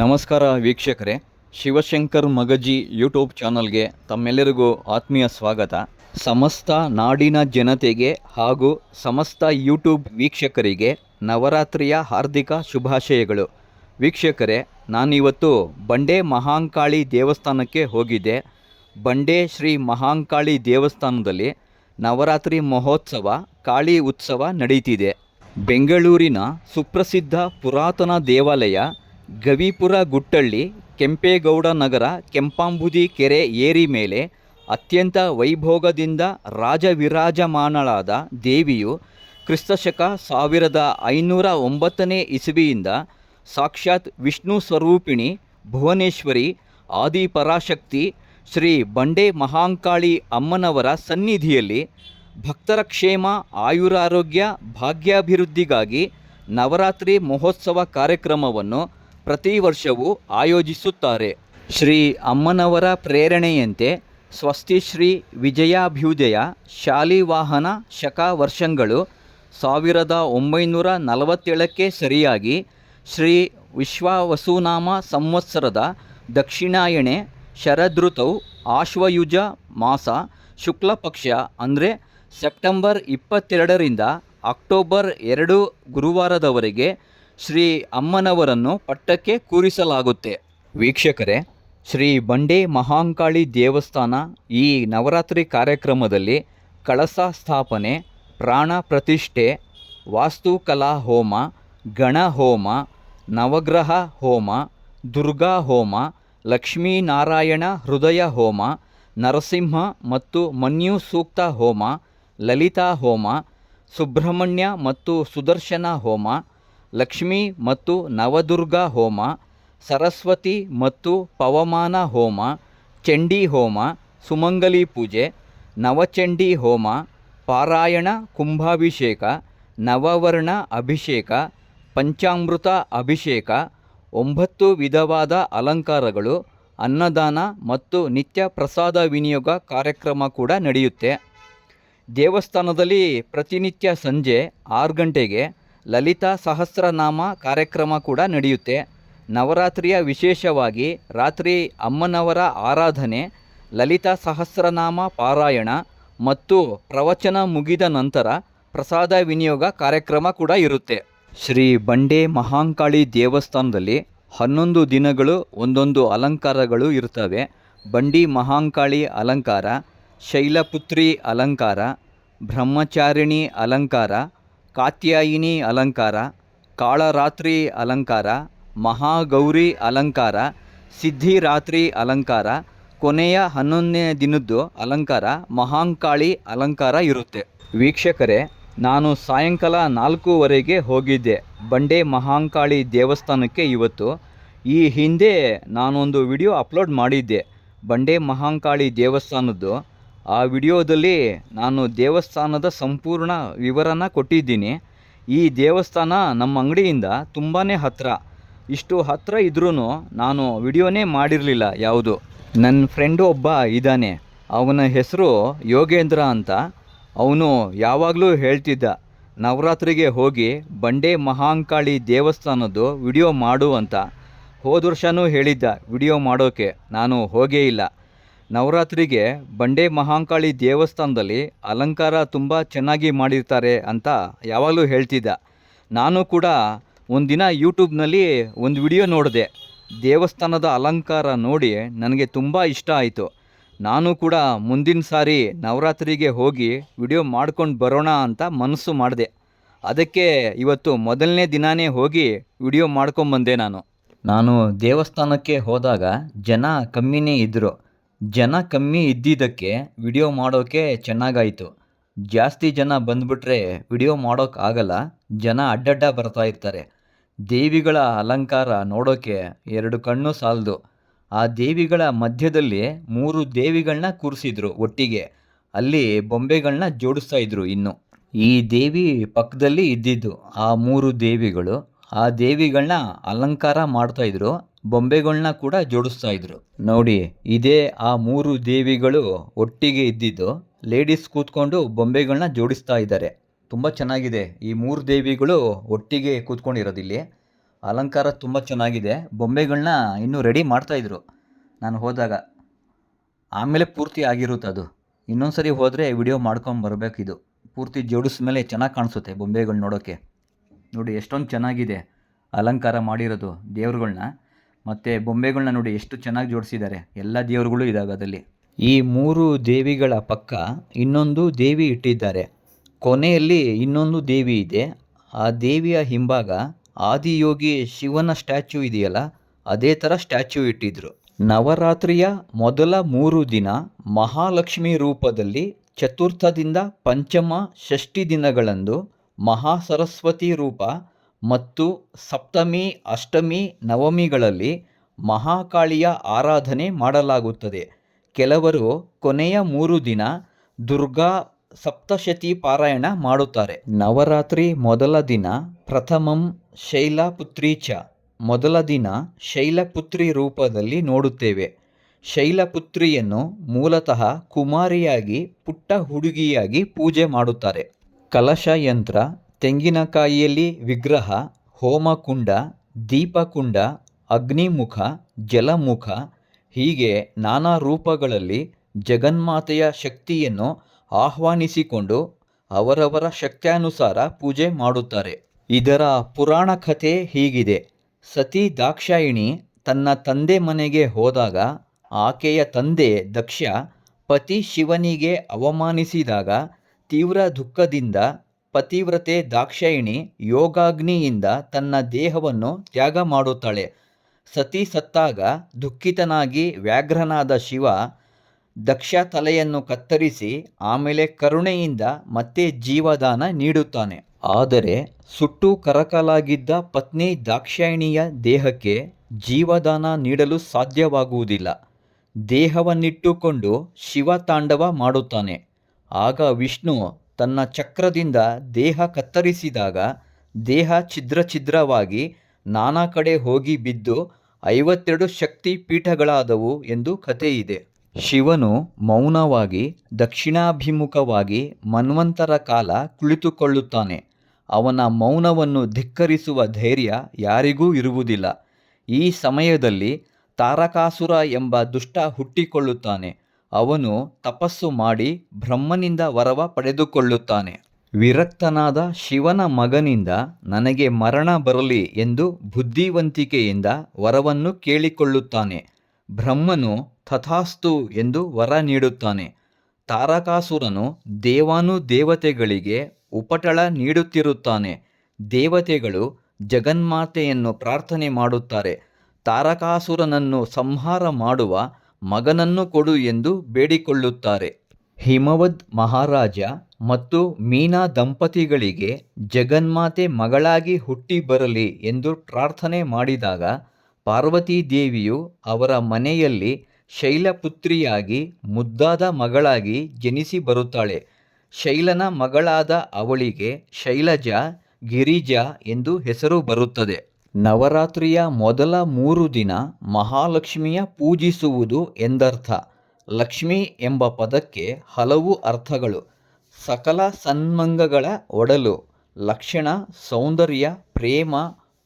ನಮಸ್ಕಾರ ವೀಕ್ಷಕರೇ. ಶಿವಶಂಕರ್ ಮಗಜಿ ಯೂಟ್ಯೂಬ್ ಚಾನಲ್ಗೆ ತಮ್ಮೆಲ್ಲರಿಗೂ ಆತ್ಮೀಯ ಸ್ವಾಗತ. ಸಮಸ್ತ ನಾಡಿನ ಜನತೆಗೆ ಹಾಗೂ ಸಮಸ್ತ ಯೂಟ್ಯೂಬ್ ವೀಕ್ಷಕರಿಗೆ ನವರಾತ್ರಿಯ ಹಾರ್ದಿಕ ಶುಭಾಶಯಗಳು. ವೀಕ್ಷಕರೇ, ನಾನಿವತ್ತು ಬಂಡೆ ಮಹಾಂಕಾಳಿ ದೇವಸ್ಥಾನಕ್ಕೆ ಹೋಗಿದ್ದೆ. ಬಂಡೆ ಶ್ರೀ ಮಹಾಂಕಾಳಿ ದೇವಸ್ಥಾನದಲ್ಲಿ ನವರಾತ್ರಿ ಮಹೋತ್ಸವ, ಕಾಳಿ ಉತ್ಸವ ನಡೀತಿದೆ. ಬೆಂಗಳೂರಿನ ಸುಪ್ರಸಿದ್ಧ ಪುರಾತನ ದೇವಾಲಯ ಗವಿಪುರ ಗುಟ್ಟಳ್ಳಿ, ಕೆಂಪೇಗೌಡ ನಗರ ಕೆಂಪಾಂಬುದಿ ಕೆರೆ ಏರಿ ಮೇಲೆ ಅತ್ಯಂತ ವೈಭೋಗದಿಂದ ರಾಜವಿರಾಜಮಾನಳಾದ ದೇವಿಯು ಕ್ರಿಸ್ತಶಕ ಸಾವಿರದ ಐನೂರ ಒಂಬತ್ತನೇ ಇಸವಿಯಿಂದ ಸಾಕ್ಷಾತ್ ವಿಷ್ಣು ಸ್ವರೂಪಿಣಿ, ಭುವನೇಶ್ವರಿ, ಆದಿಪರಾಶಕ್ತಿ, ಶ್ರೀ ಬಂಡೆ ಮಹಾಂಕಾಳಿ ಅಮ್ಮನವರ ಸನ್ನಿಧಿಯಲ್ಲಿ ಭಕ್ತರ ಕ್ಷೇಮ, ಆಯುರಾರೋಗ್ಯ, ಭಾಗ್ಯಾಭಿವೃದ್ಧಿಗಾಗಿ ನವರಾತ್ರಿ ಮಹೋತ್ಸವ ಕಾರ್ಯಕ್ರಮವನ್ನು ಪ್ರತಿ ವರ್ಷವೂ ಆಯೋಜಿಸುತ್ತಾರೆ. ಶ್ರೀ ಅಮ್ಮನವರ ಪ್ರೇರಣೆಯಂತೆ ಸ್ವಸ್ತಿ ಶ್ರೀ ವಿಜಯಾಭ್ಯುದಯ ಶಾಲಿವಾಹನ ಶಕ ವರ್ಷಗಳು ಸಾವಿರದ ಒಂಬೈನೂರ ನಲವತ್ತೇಳಕ್ಕೆ ಸರಿಯಾಗಿ ಶ್ರೀ ವಿಶ್ವವಸುನಾಮ ಸಂವತ್ಸರದ ದಕ್ಷಿಣಾಯಣೆ ಶರದೃತವು ಆಶ್ವಯುಜ ಮಾಸ ಶುಕ್ಲ ಪಕ್ಷ ಅಂದರೆ ಸೆಪ್ಟೆಂಬರ್ ಇಪ್ಪತ್ತೆರಡರಿಂದ ಅಕ್ಟೋಬರ್ ಎರಡು ಗುರುವಾರದವರೆಗೆ ಶ್ರೀ ಅಮ್ಮನವರನ್ನು ಪಟ್ಟಕ್ಕೆ ಕೂರಿಸಲಾಗುತ್ತೆ. ವೀಕ್ಷಕರೇ, ಶ್ರೀ ಬಂಡೆ ಮಹಾಂಕಾಳಿ ದೇವಸ್ಥಾನ ಈ ನವರಾತ್ರಿ ಕಾರ್ಯಕ್ರಮದಲ್ಲಿ ಕಳಸ ಸ್ಥಾಪನೆ, ಪ್ರಾಣ ಪ್ರತಿಷ್ಠೆ ವಾಸ್ತುಕಲಾ ಹೋಮ, ಗಣ ಹೋಮ, ನವಗ್ರಹ ಹೋಮ, ದುರ್ಗಾ ಹೋಮ ಲಕ್ಷ್ಮೀನಾರಾಯಣ ಹೃದಯ ಹೋಮ, ನರಸಿಂಹ ಮತ್ತು ಮನ್ಯು ಸೂಕ್ತ ಹೋಮ, ಲಲಿತಾ ಹೋಮ, ಸುಬ್ರಹ್ಮಣ್ಯ ಮತ್ತು ಸುದರ್ಶನ ಹೋಮ ಲಕ್ಷ್ಮೀ ಮತ್ತು ನವದುರ್ಗ ಹೋಮ, ಸರಸ್ವತಿ ಮತ್ತು ಪವಮಾನ ಹೋಮ, ಚಂಡಿ ಹೋಮ, ಸುಮಂಗಲಿ ಪೂಜೆ, ನವಚಂಡಿ ಹೋಮ, ಪಾರಾಯಣ, ಕುಂಭಾಭಿಷೇಕ, ನವವರ್ಣ ಅಭಿಷೇಕ, ಪಂಚಾಮೃತ ಅಭಿಷೇಕ, ಒಂಬತ್ತು ವಿಧವಾದ ಅಲಂಕಾರಗಳು, ಅನ್ನದಾನ ಮತ್ತು ನಿತ್ಯ ಪ್ರಸಾದ ವಿನಿಯೋಗ ಕಾರ್ಯಕ್ರಮ ಕೂಡ ನಡೆಯುತ್ತೆ. ದೇವಸ್ಥಾನದಲ್ಲಿ ಪ್ರತಿನಿತ್ಯ ಸಂಜೆ ಆರು ಗಂಟೆಗೆ ಲಲಿತಾ ಸಹಸ್ರನಾಮ ಕಾರ್ಯಕ್ರಮ ಕೂಡ ನಡೆಯುತ್ತೆ. ನವರಾತ್ರಿಯ ವಿಶೇಷವಾಗಿ ರಾತ್ರಿ ಅಮ್ಮನವರ ಆರಾಧನೆ, ಲಲಿತಾ ಸಹಸ್ರನಾಮ ಪಾರಾಯಣ ಮತ್ತು ಪ್ರವಚನ ಮುಗಿದ ನಂತರ ಪ್ರಸಾದ ವಿನಿಯೋಗ ಕಾರ್ಯಕ್ರಮ ಕೂಡ ಇರುತ್ತೆ. ಶ್ರೀ ಬಂಡೆ ಮಹಾಂಕಾಳಿ ದೇವಸ್ಥಾನದಲ್ಲಿ ಹನ್ನೊಂದು ದಿನಗಳು ಒಂದೊಂದು ಅಲಂಕಾರಗಳು ಇರ್ತವೆ. ಬಂಡಿ ಮಹಾಂಕಾಳಿ ಅಲಂಕಾರ, ಶೈಲಪುತ್ರಿ ಅಲಂಕಾರ, ಬ್ರಹ್ಮಚಾರಿಣಿ ಅಲಂಕಾರ ಕಾತ್ಯಾಯಿನಿ ಅಲಂಕಾರ, ಕಾಳರಾತ್ರಿ ಅಲಂಕಾರ, ಮಹಾಗೌರಿ ಅಲಂಕಾರ, ಸಿದ್ಧಿರಾತ್ರಿ ಅಲಂಕಾರ, ಕೊನೆಯ ಹನ್ನೊಂದನೇ ದಿನದ್ದು ಅಲಂಕಾರ, ಮಹಾಂಕಾಳಿ ಅಲಂಕಾರ ಇರುತ್ತೆ. ವೀಕ್ಷಕರೇ, ನಾನು ಸಾಯಂಕಾಲ ನಾಲ್ಕೂವರೆಗೆ ಹೋಗಿದ್ದೆ ಬಂಡೆ ಮಹಾಂಕಾಳಿ ದೇವಸ್ಥಾನಕ್ಕೆ ಇವತ್ತು. ಈ ಹಿಂದೆ ನಾನೊಂದು ವಿಡಿಯೋ ಅಪ್ಲೋಡ್ ಮಾಡಿದ್ದೆ. ಬಂಡೆ ಮಹಾಂಕಾಳಿ ದೇವಸ್ಥಾನದ್ದು ಆ ವಿಡಿಯೋದಲ್ಲಿ ನಾನು ದೇವಸ್ಥಾನದ ಸಂಪೂರ್ಣ ವಿವರನ ಕೊಟ್ಟಿದ್ದೀನಿ. ಈ ದೇವಸ್ಥಾನ ನಮ್ಮ ಅಂಗಡಿಯಿಂದ ತುಂಬಾ ಹತ್ತಿರ ಇಷ್ಟು ಹತ್ತಿರ ಇದ್ರೂ ನಾನು ವಿಡಿಯೋನೇ ಮಾಡಿರಲಿಲ್ಲ ಯಾವುದು. ನನ್ನ ಫ್ರೆಂಡು ಒಬ್ಬ ಇದ್ದಾನೆ. ಅವನ ಹೆಸರು ಯೋಗೇಂದ್ರ ಅಂತ. ಅವನು ಯಾವಾಗಲೂ ಹೇಳ್ತಿದ್ದ, ನವರಾತ್ರಿಗೆ ಹೋಗಿ ಬಂಡೆ ಮಹಾಂಕಾಳಿ ದೇವಸ್ಥಾನದ್ದು ವಿಡಿಯೋ ಮಾಡು ಅಂತ. ಹೋದ ವರ್ಷವೂ ಹೇಳಿದ್ದ, ವಿಡಿಯೋ ಮಾಡೋಕ್ಕೆ ನಾನು ಹೋಗೇ ಇಲ್ಲ. ನವರಾತ್ರಿಗೆ ಬಂಡೆ ಮಹಾಂಕಾಳಿ ದೇವಸ್ಥಾನದಲ್ಲಿ ಅಲಂಕಾರ ತುಂಬ ಚೆನ್ನಾಗಿ ಮಾಡಿರ್ತಾರೆ ಅಂತ ಯಾವಾಗಲೂ ಹೇಳ್ತಿದ್ದ. ನಾನು ಕೂಡ ಒಂದಿನ ಯೂಟ್ಯೂಬ್ನಲ್ಲಿ ಒಂದು ವಿಡಿಯೋ ನೋಡಿದೆ. ದೇವಸ್ಥಾನದ ಅಲಂಕಾರ ನೋಡಿ ನನಗೆ ತುಂಬ ಇಷ್ಟ ಆಯಿತು. ನಾನು ಕೂಡ ಮುಂದಿನ ಸಾರಿ ನವರಾತ್ರಿಗೆ ಹೋಗಿ ವಿಡಿಯೋ ಮಾಡ್ಕೊಂಡು ಬರೋಣ ಅಂತ ಮನಸ್ಸು ಮಾಡಿದೆ. ಅದಕ್ಕೆ ಇವತ್ತು ಮೊದಲನೇ ದಿನಾನೇ ಹೋಗಿ ವಿಡಿಯೋ ಮಾಡ್ಕೊಂಬಂದೆ ನಾನು. ನಾನು ದೇವಸ್ಥಾನಕ್ಕೆ ಹೋದಾಗ ಜನ ಕಮ್ಮಿನೇ ಇದ್ದರು ಜನ ಕಮ್ಮಿ ಇದ್ದಿದ್ದಕ್ಕೆ ವಿಡಿಯೋ ಮಾಡೋಕ್ಕೆ ಚೆನ್ನಾಗಾಯಿತು. ಜಾಸ್ತಿ ಜನ ಬಂದುಬಿಟ್ರೆ ವಿಡಿಯೋ ಮಾಡೋಕ್ಕಾಗಲ್ಲ ಜನ ಅಡ್ಡಡ್ಡ ಬರ್ತಾ ಇರ್ತಾರೆ. ದೇವಿಗಳ ಅಲಂಕಾರ ನೋಡೋಕೆ ಎರಡು ಕಣ್ಣು ಸಾಲದು. ಆ ದೇವಿಗಳ ಮಧ್ಯದಲ್ಲಿ ಮೂರು ದೇವಿಗಳನ್ನ ಕೂರಿಸಿದ್ರು ಒಟ್ಟಿಗೆ. ಅಲ್ಲಿ ಬೊಂಬೆಗಳನ್ನ ಜೋಡಿಸ್ತಾ ಇದ್ರು ಇನ್ನು. ಈ ದೇವಿ ಪಕ್ಕದಲ್ಲಿ ಇದ್ದಿದ್ದು ಆ ಮೂರು ದೇವಿಗಳು. ಆ ದೇವಿಗಳನ್ನ ಅಲಂಕಾರ ಮಾಡ್ತಾ ಇದ್ರು. ಬೊಂಬೆಗಳನ್ನ ಕೂಡ ಜೋಡಿಸ್ತಾ ಇದ್ರು. ನೋಡಿ, ಇದೇ ಆ ಮೂರು ದೇವಿಗಳು ಒಟ್ಟಿಗೆ ಇದ್ದಿದ್ದು ಲೇಡೀಸ್ ಕೂತ್ಕೊಂಡು ಬೊಂಬೆಗಳನ್ನ ಜೋಡಿಸ್ತಾ ಇದ್ದಾರೆ. ತುಂಬ ಚೆನ್ನಾಗಿದೆ. ಈ ಮೂರು ದೇವಿಗಳು ಒಟ್ಟಿಗೆ ಕೂತ್ಕೊಂಡಿರೋದಿಲ್ಲಿ. ಅಲಂಕಾರ ತುಂಬ ಚೆನ್ನಾಗಿದೆ. ಬೊಂಬೆಗಳನ್ನ ಇನ್ನೂ ರೆಡಿ ಮಾಡ್ತಾಯಿದ್ರು ನಾನು ಹೋದಾಗ. ಆಮೇಲೆ ಪೂರ್ತಿ ಆಗಿರುತ್ತೆ ಅದು. ಇನ್ನೊಂದು ಸರಿ ಹೋದರೆ ವಿಡಿಯೋ ಮಾಡ್ಕೊಂಡು ಇದು. ಪೂರ್ತಿ ಜೋಡಿಸ್ಮೇಲೆ ಚೆನ್ನಾಗಿ ಕಾಣಿಸುತ್ತೆ ಬೊಂಬೆಗಳು ನೋಡೋಕ್ಕೆ ನೋಡಿ, ಎಷ್ಟೊಂದು ಚೆನ್ನಾಗಿದೆ ಅಲಂಕಾರ ಮಾಡಿರೋದು ದೇವ್ರುಗಳ್ನ. ಮತ್ತು ಬೊಂಬೆಗಳನ್ನ ನೋಡಿ ಎಷ್ಟು ಚೆನ್ನಾಗಿ ಜೋಡಿಸಿದ್ದಾರೆ. ಎಲ್ಲ ದೇವರುಗಳು ಇದ್ದಾವೆ ಅದರಲ್ಲಿ. ಈ ಮೂರು ದೇವಿಗಳ ಪಕ್ಕ ಇನ್ನೊಂದು ದೇವಿ ಇಟ್ಟಿದ್ದಾರೆ. ಕೊನೆಯಲ್ಲಿ ಇನ್ನೊಂದು ದೇವಿ ಇದೆ. ಆ ದೇವಿಯ ಹಿಂಭಾಗ ಆದಿಯೋಗಿ ಶಿವನ ಸ್ಟ್ಯಾಚ್ಯೂ ಇದೆಯಲ್ಲ, ಅದೇ ಥರ ಸ್ಟ್ಯಾಚ್ಯೂ ಇಟ್ಟಿದ್ರು. ನವರಾತ್ರಿಯ ಮೊದಲ ಮೂರು ದಿನ ಮಹಾಲಕ್ಷ್ಮಿ ರೂಪದಲ್ಲಿ ಚತುರ್ಥದಿಂದ ಪಂಚಮ ಷಷ್ಠಿ ದಿನಗಳಂದು ಮಹಾಸರಸ್ವತಿ ರೂಪ ಮತ್ತು ಸಪ್ತಮಿ, ಅಷ್ಟಮಿ, ನವಮಿಗಳಲ್ಲಿ ಮಹಾಕಾಳಿಯ ಆರಾಧನೆ ಮಾಡಲಾಗುತ್ತದೆ. ಕೆಲವರು ಕೊನೆಯ ಮೂರು ದಿನ ದುರ್ಗಾ ಸಪ್ತಶತಿ ಪಾರಾಯಣ ಮಾಡುತ್ತಾರೆ. ನವರಾತ್ರಿ ಮೊದಲ ದಿನ ಪ್ರಥಮಂ ಶೈಲಪುತ್ರಿ ಚ ಮೊದಲ ದಿನ ಶೈಲಪುತ್ರಿ ರೂಪದಲ್ಲಿ ನೋಡುತ್ತೇವೆ. ಶೈಲಪುತ್ರಿಯನ್ನು ಮೂಲತಃ ಕುಮಾರಿಯಾಗಿ, ಪುಟ್ಟ ಹುಡುಗಿಯಾಗಿ ಪೂಜೆ ಮಾಡುತ್ತಾರೆ. ಕಲಶ ಯಂತ್ರ ತೆಂಗಿನಕಾಯಿಯಲ್ಲಿ ವಿಗ್ರಹ, ಹೋಮಕುಂಡ, ದೀಪಕುಂಡ, ಅಗ್ನಿಮುಖ, ಜಲಮುಖ, ಹೀಗೆ ನಾನಾ ರೂಪಗಳಲ್ಲಿ ಜಗನ್ಮಾತೆಯ ಶಕ್ತಿಯನ್ನು ಆಹ್ವಾನಿಸಿಕೊಂಡು ಅವರವರ ಶಕ್ತ್ಯಾನುಸಾರ ಪೂಜೆ ಮಾಡುತ್ತಾರೆ. ಇದರ ಪುರಾಣ ಕಥೆ ಹೀಗಿದೆ. ಸತಿ ದಾಕ್ಷಾಯಿಣಿ ತನ್ನ ತಂದೆ ಮನೆಗೆ ಹೋದಾಗ ಆಕೆಯ ತಂದೆ ದಕ್ಷ ಪತಿ ಶಿವನಿಗೆ ಅವಮಾನಿಸಿದಾಗ ತೀವ್ರ ದುಃಖದಿಂದ ಪತಿವ್ರತೆ ದಾಕ್ಷಾಯಿಣಿ ಯೋಗಾಗ್ನಿಯಿಂದ ತನ್ನ ದೇಹವನ್ನು ತ್ಯಾಗ ಮಾಡುತ್ತಾಳೆ. ಸತಿ ಸತ್ತಾಗ ದುಃಖಿತನಾಗಿ ವ್ಯಾಘ್ರನಾದ ಶಿವ ದಕ್ಷ ತಲೆಯನ್ನು ಕತ್ತರಿಸಿ ಆಮೇಲೆ ಕರುಣೆಯಿಂದ ಮತ್ತೆ ಜೀವದಾನ ನೀಡುತ್ತಾನೆ. ಆದರೆ ಸುಟ್ಟು ಕರಕಲಾಗಿದ್ದ ಪತ್ನಿ ದಾಕ್ಷಾಯಿಣಿಯ ದೇಹಕ್ಕೆ ಜೀವದಾನ ನೀಡಲು ಸಾಧ್ಯವಾಗುವುದಿಲ್ಲ. ದೇಹವನ್ನಿಟ್ಟುಕೊಂಡು ಶಿವ ತಾಂಡವ ಮಾಡುತ್ತಾನೆ. ಆಗ ವಿಷ್ಣು ತನ್ನ ಚಕ್ರದಿಂದ ದೇಹ ಕತ್ತರಿಸಿದಾಗ ದೇಹ ಛಿದ್ರ ಛಿದ್ರವಾಗಿ ನಾನಾ ಕಡೆ ಹೋಗಿ ಬಿದ್ದು ಐವತ್ತೆರಡು ಶಕ್ತಿ ಪೀಠಗಳಾದವು ಎಂದು ಕಥೆಯಿದೆ. ಶಿವನು ಮೌನವಾಗಿ, ದಕ್ಷಿಣಾಭಿಮುಖವಾಗಿ ಮನ್ವಂತರ ಕಾಲ ಕುಳಿತುಕೊಳ್ಳುತ್ತಾನೆ. ಅವನ ಮೌನವನ್ನು ಧಿಕ್ಕರಿಸುವ ಧೈರ್ಯ ಯಾರಿಗೂ ಇರುವುದಿಲ್ಲ. ಈ ಸಮಯದಲ್ಲಿ ತಾರಕಾಸುರ ಎಂಬ ದುಷ್ಟ ಹುಟ್ಟಿಕೊಳ್ಳುತ್ತಾನೆ. ಅವನು ತಪಸ್ಸು ಮಾಡಿ ಬ್ರಹ್ಮನಿಂದ ವರವ ಪಡೆದುಕೊಳ್ಳುತ್ತಾನೆ. ವಿರಕ್ತನಾದ ಶಿವನ ಮಗನಿಂದ ನನಗೆ ಮರಣ ಬರಲಿ ಎಂದು ಬುದ್ಧಿವಂತಿಕೆಯಿಂದ ವರವನ್ನು ಕೇಳಿಕೊಳ್ಳುತ್ತಾನೆ. ಬ್ರಹ್ಮನು ತಥಾಸ್ತು ಎಂದು ವರ ನೀಡುತ್ತಾನೆ. ತಾರಕಾಸುರನು ದೇವಾನು ದೇವತೆಗಳಿಗೆ ಉಪಟಳ ನೀಡುತ್ತಿರುತ್ತಾನೆ. ದೇವತೆಗಳು ಜಗನ್ಮಾತೆಯನ್ನು ಪ್ರಾರ್ಥನೆ ಮಾಡುತ್ತಾರೆ. ತಾರಕಾಸುರನನ್ನು ಸಂಹಾರ ಮಾಡುವ ಮಗನನ್ನು ಕೊಡು ಎಂದು ಬೇಡಿಕೊಳ್ಳುತ್ತಾರೆ. ಹಿಮವದ್ ಮಹಾರಾಜ ಮತ್ತು ಮೀನಾ ದಂಪತಿಗಳಿಗೆ ಜಗನ್ಮಾತೆ ಮಗಳಾಗಿ ಹುಟ್ಟಿ ಬರಲಿ ಎಂದು ಪ್ರಾರ್ಥನೆ ಮಾಡಿದಾಗ ಪಾರ್ವತೀದೇವಿಯು ಅವರ ಮನೆಯಲ್ಲಿ ಶೈಲಪುತ್ರಿಯಾಗಿ ಮುದ್ದಾದ ಮಗಳಾಗಿ ಜನಿಸಿ ಬರುತ್ತಾಳೆ. ಶೈಲನ ಮಗಳಾದ ಅವಳಿಗೆ ಶೈಲಜ, ಗಿರಿಜಾ ಎಂದು ಹೆಸರು ಬರುತ್ತದೆ. ನವರಾತ್ರಿಯ ಮೊದಲ ಮೂರು ದಿನ ಮಹಾಲಕ್ಷ್ಮಿಯ ಪೂಜಿಸುವುದು ಎಂದರ್ಥ. ಲಕ್ಷ್ಮಿ ಎಂಬ ಪದಕ್ಕೆ ಹಲವು ಅರ್ಥಗಳು. ಸಕಲ ಸನ್ಮಂಗಗಳ ಒಡಲು, ಲಕ್ಷಣ, ಸೌಂದರ್ಯ, ಪ್ರೇಮ,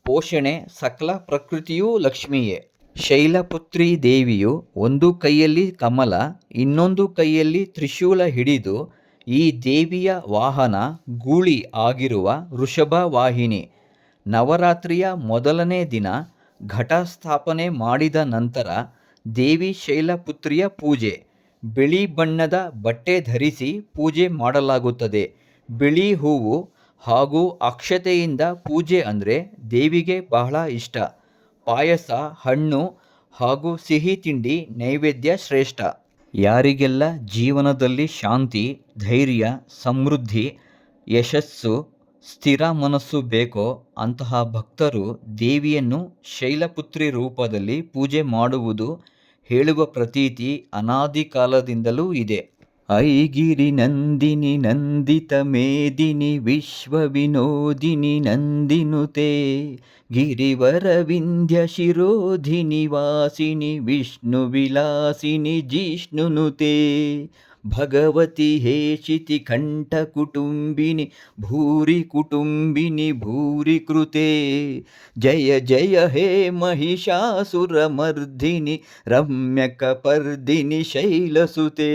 ಪೋಷಣೆ ಸಕಲ ಪ್ರಕೃತಿಯೂ ಲಕ್ಷ್ಮಿಯೇ. ಶೈಲಪುತ್ರಿ ದೇವಿಯು ಒಂದು ಕೈಯಲ್ಲಿ ಕಮಲ, ಇನ್ನೊಂದು ಕೈಯಲ್ಲಿ ತ್ರಿಶೂಲ ಹಿಡಿದು ಈ ದೇವಿಯ ವಾಹನ ಗೂಳಿ ಆಗಿರುವ ವೃಷಭ ವಾಹಿನಿ ನವರಾತ್ರಿಯ ಮೊದಲನೇ ದಿನ ಘಟಸ್ಥಾಪನೆ ಮಾಡಿದ ನಂತರ ದೇವಿ ಶೈಲಪುತ್ರಿಯ ಪೂಜೆ. ಬಿಳಿ ಬಣ್ಣದ ಬಟ್ಟೆ ಧರಿಸಿ ಪೂಜೆ ಮಾಡಲಾಗುತ್ತದೆ. ಬಿಳಿ ಹೂವು ಹಾಗೂ ಅಕ್ಷತೆಯಿಂದ ಪೂಜೆ ಅಂದರೆ ದೇವಿಗೆ ಬಹಳ ಇಷ್ಟ. ಪಾಯಸ, ಹಣ್ಣು ಹಾಗೂ ಸಿಹಿ ತಿಂಡಿ ನೈವೇದ್ಯ ಶ್ರೇಷ್ಠ. ಯಾರಿಗೆಲ್ಲ ಜೀವನದಲ್ಲಿ ಶಾಂತಿ, ಧೈರ್ಯ, ಸಮೃದ್ಧಿ, ಯಶಸ್ಸು ಸ್ಥಿರ ಮನಸ್ಸು ಬೇಕೋ ಅಂತಹ ಭಕ್ತರು ದೇವಿಯನ್ನು ಶೈಲಪುತ್ರಿ ರೂಪದಲ್ಲಿ ಪೂಜೆ ಮಾಡುವುದು ಹೇಳುವ ಪ್ರತೀತಿ ಅನಾದಿ ಕಾಲದಿಂದಲೂ ಇದೆ. ಐಗಿರಿ ನಂದಿನಿ ನಂದಿತ ಮೇದಿನಿ ವಿಶ್ವ ವಿನೋದಿನಿ ನಂದಿನುತೆ ಗಿರಿವರ ವಿಂಧ್ಯ ಶಿರೋಧಿನಿ ವಾಸಿನಿ ವಿಷ್ಣು ವಿಲಾಸಿನಿ ಜಿಷ್ಣುನುತೆ भगवती हे शितिकण्ठकुटुम्बिनि भूरिकुटुम्बिनि भूरिकृते। जय जय हे महिषासुरमर्दिनि रम्यकपर्दिनि शैलसुते।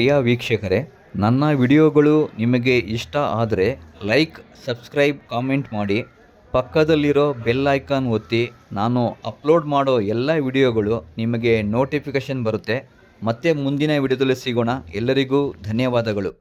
ಪ್ರಿಯ ವೀಕ್ಷಕರೇ, ನನ್ನ ವಿಡಿಯೋಗಳು ನಿಮಗೆ ಇಷ್ಟ ಆದರೆ ಲೈಕ್, ಸಬ್ಸ್ಕ್ರೈಬ್, ಕಾಮೆಂಟ್ ಮಾಡಿ. ಪಕ್ಕದಲ್ಲಿರೋ ಬೆಲ್ ಐಕಾನ್ ಒತ್ತಿ ನಾನು ಅಪ್ಲೋಡ್ ಮಾಡೋ ಎಲ್ಲ ವಿಡಿಯೋಗಳು ನಿಮಗೆ ನೋಟಿಫಿಕೇಷನ್ ಬರುತ್ತೆ. ಮತ್ತೆ ಮುಂದಿನ ವಿಡಿಯೋದಲ್ಲಿ ಸಿಗೋಣ. ಎಲ್ಲರಿಗೂ ಧನ್ಯವಾದಗಳು.